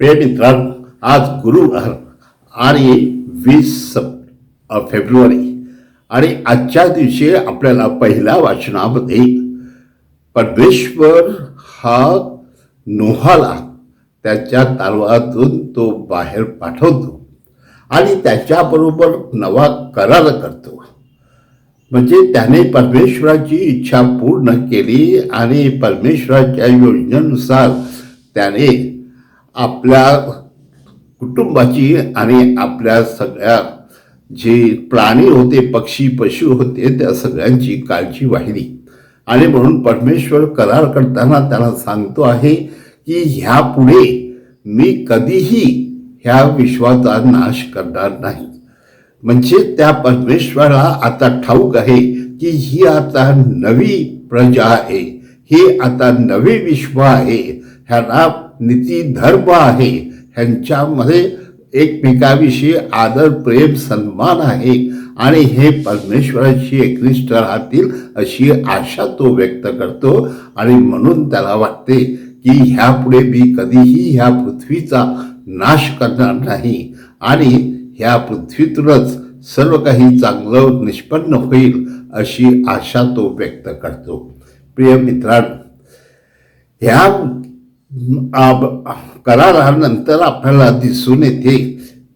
प्रिय मित्रांनो आज गुरुवार आणि वीस सप फेब्रुवारी. आणि आजच्या दिवशी आपल्याला पहिल्या वाचनामध्ये परमेश्वर हा नोहाला त्याच्या तालवातून तो बाहेर पाठवतो आणि त्याच्याबरोबर नवा करार करतो. म्हणजे त्याने परमेश्वराची इच्छा पूर्ण केली आणि परमेश्वराच्या योजनेनुसार त्याने आपल्या कुटुंबाची आणि आपल्या सगळ्या जे प्राणी होते पक्षी पशु होते त्या सगळ्यांची काळजी वाहिली. आणि म्हणून परमेश्वर करार करताना त्याला सांगतो आहे की ह्यापुढे मी कधीही ह्या विश्वाचा नाश करणार नाही. म्हणजे त्या परमेश्वराला आता ठाऊक आहे की ही आता नवी प्रजा आहे. हे आता नवे विश्व आहे. ह्याला नीती धर्म आहे. ह्यांच्यामध्ये एकमेकाविषयी आदर प्रेम सन्मान आहे. आणि हे परमेश्वराशी एकनिष्ठ राहतील अशी आशा तो व्यक्त करतो. आणि म्हणून त्याला वाटते की ह्यापुढे मी कधीही ह्या पृथ्वीचा नाश करणार नाही. आणि ह्या पृथ्वीतूनच सर्व काही चांगलं निष्पन्न होईल अशी आशा तो व्यक्त करतो. प्रिय मित्रांनो ह्या करारानंतर आपल्याला दिसून येते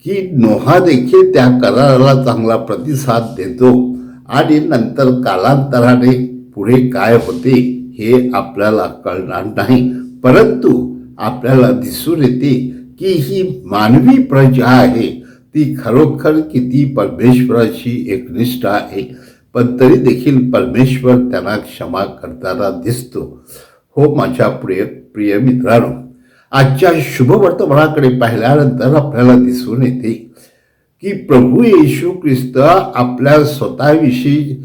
की नोहा देखील त्या कराराला चांगला प्रतिसाद देतो आणि नंतर कालांतराने पुढे काय होते हे आपल्याला कळणार नाही. परंतु आपल्याला दिसून येते की ही मानवी प्रजा आहे. ती खरोखर किती परमेश्वराशी एकनिष्ठ आहे. पण तरी देखील परमेश्वर त्यांना क्षमा करताना दिसतो. हो माझ्या प्रिय प्रिय मित्रांनो आजच्या शुभवर्तमानाकडे पाहिल्यानंतर आपल्याला दिसून येते की प्रभू येशू ख्रिस्त आपल्या स्वतःविषयी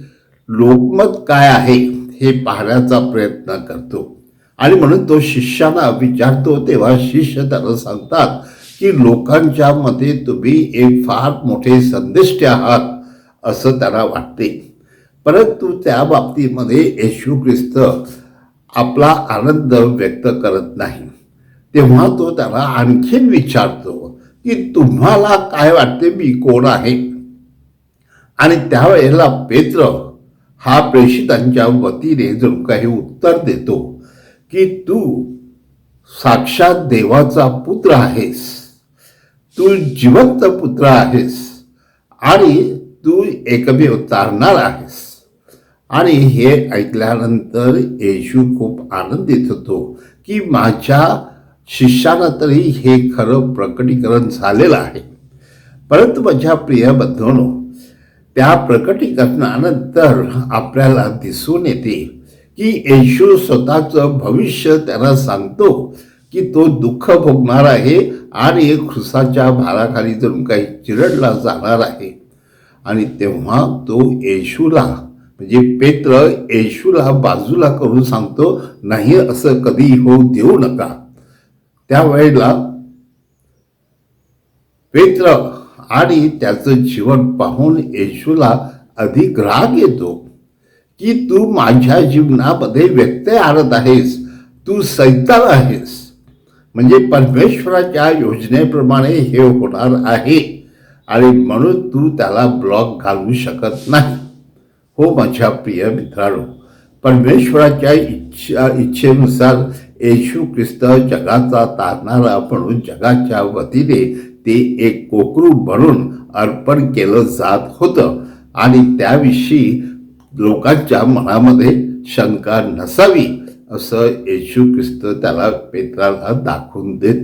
लोकमत काय आहे हे पाहण्याचा प्रयत्न करतो. आणि म्हणून तो शिष्यांना विचारतो तेव्हा शिष्य त्याला सांगतात की लोकांच्या मते तुम्ही एक फार मोठे संदिष्ट आहात असं त्याला वाटते. परंतु त्या बाबतीमध्ये येशू ख्रिस्त आपला आनंद व्यक्त करत नाही. तेव्हा तो त्याला आणखीन विचारतो की तुम्हाला काय वाटते मी कोण आहे? आणि त्यावेळेला पेत्र हा प्रेषितांच्या वतीने जणू काही उत्तर देतो की तू साक्षात देवाचा पुत्र आहेस. तू जिवंत पुत्र आहेस आणि तू एकमेव तारणार आहेस. आणि हे ऐकल्यानंतर येशू खूप आनंदित होतो की माझ्या शिष्यानं तरी हे खरं प्रकटीकरण झालेलं आहे. परंतु माझ्या प्रिय बंधूंनो त्या प्रकटीकरणानंतर आपल्याला दिसून येते की येशू स्वतःचं भविष्य त्यांना सांगतो की तो दुःख भोगणार आहे आणि खुसाच्या भाराखाली जणू काही चिरडला जाणार आहे. आणि तेव्हा तो येशूला म्हणजे पेत्र येशूला बाजूला करून सांगतो नाही असं कधी होऊ देऊ नका. त्यावेळेला पेत्र आणि त्याचं जीवन पाहून येशूला अधिक राग येतो की तू माझ्या जीवनामध्ये व्यत्यय आणत आहेस तू सैतान आहेस. म्हणजे परमेश्वराच्या योजनेप्रमाणे हे होणार आहे आणि म्हणून तू त्याला ब्लॉक घालू शकत नाही. हो माझ्या प्रिय मित्रांनो परमेश्वराच्या इच्छा इच्छेनुसार येशू ख्रिस्त जगाचा तारणारा म्हणून जगाच्या वतीने ते एक कोकरू म्हणून अर्पण केलं जात होतं. आणि त्याविषयी लोकांच्या मनामध्ये शंका नसावी असं येशू ख्रिस्त त्याला पेत्राला दाखवून देत